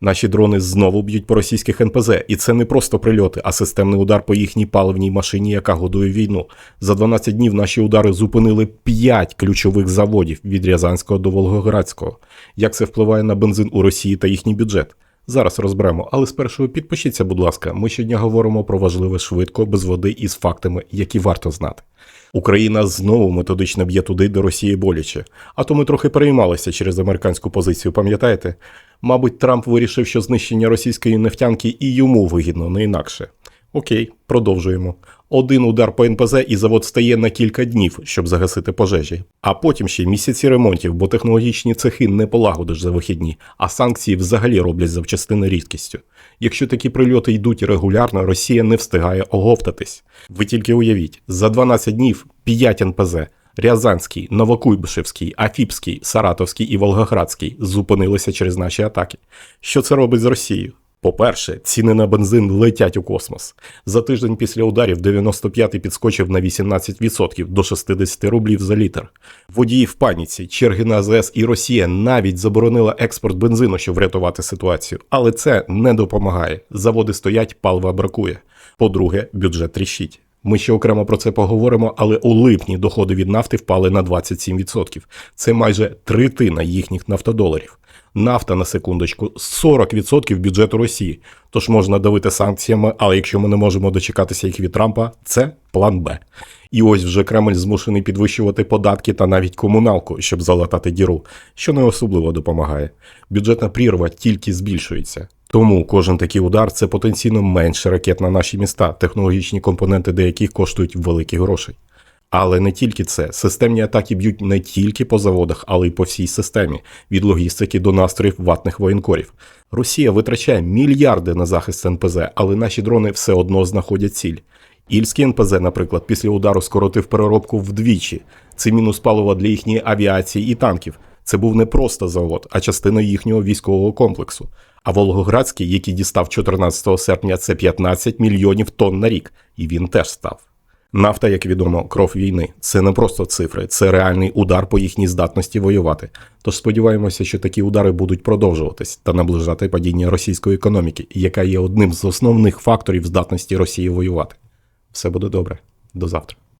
Наші дрони знову б'ють по російських НПЗ, і це не просто прильоти, а системний удар по їхній паливній машині, яка годує війну. За 12 днів наші удари зупинили 5 ключових заводів від Рязанського до Волгоградського. Як це впливає на бензин у Росії та їхній бюджет? Зараз розберемо, але спершу підпишіться, будь ласка. Ми щодня говоримо про важливе швидко, без води і з фактами, які варто знати. Україна знову методично б'є туди, де Росії боляче. А то ми трохи переймалися через американську позицію, пам'ятаєте? Мабуть, Трамп вирішив, що знищення російської нефтянки і йому вигідно, не інакше. Окей, продовжуємо. Один удар по НПЗ і завод стає на кілька днів, щоб загасити пожежі. А потім ще місяці ремонтів, бо технологічні цехи не полагодиш за вихідні, а санкції взагалі роблять завчастини рідкістю. Якщо такі прильоти йдуть регулярно, Росія не встигає оговтатись. Ви тільки уявіть, за 12 днів 5 НПЗ Рязанський, Новокуйбишевський, Афіпський, Саратовський і Волгоградський зупинилися через наші атаки. Що це робить з Росією? По-перше, ціни на бензин летять у космос. За тиждень після ударів 95-й підскочив на 18% до 60 рублів за літр. Водії в паніці, черги на АЗС і Росія навіть заборонила експорт бензину, щоб врятувати ситуацію. Але це не допомагає. Заводи стоять, палива бракує. По-друге, бюджет тріщить. Ми ще окремо про це поговоримо, але у липні доходи від нафти впали на 27%. Це майже третина їхніх нафтодоларів. Нафта на секундочку 40% бюджету Росії. Тож можна давити санкціями, але якщо ми не можемо дочекатися їх від Трампа, це план Б. І ось вже Кремль змушений підвищувати податки та навіть комуналку, щоб залатати діру, що не особливо допомагає. Бюджетна прірва тільки збільшується. Тому кожен такий удар це потенційно менше ракет на наші міста, технологічні компоненти деяких коштують великі гроші. Але не тільки це. Системні атаки б'ють не тільки по заводах, але й по всій системі, від логістики до настроїв ватних воєнкорів. Росія витрачає мільярди на захист НПЗ, але наші дрони все одно знаходять ціль. Ільський НПЗ, наприклад, після удару скоротив переробку вдвічі. Це мінус палива для їхньої авіації і танків. Це був не просто завод, а частина їхнього військового комплексу. А Волгоградський, який дістав 14 серпня, це 15 мільйонів тонн на рік, і він теж став. Нафта, як відомо, кров війни. Це не просто цифри, це реальний удар по їхній здатності воювати. Тож сподіваємося, що такі удари будуть продовжуватись та наближати падіння російської економіки, яка є одним з основних факторів здатності Росії воювати. Все буде добре. До завтра.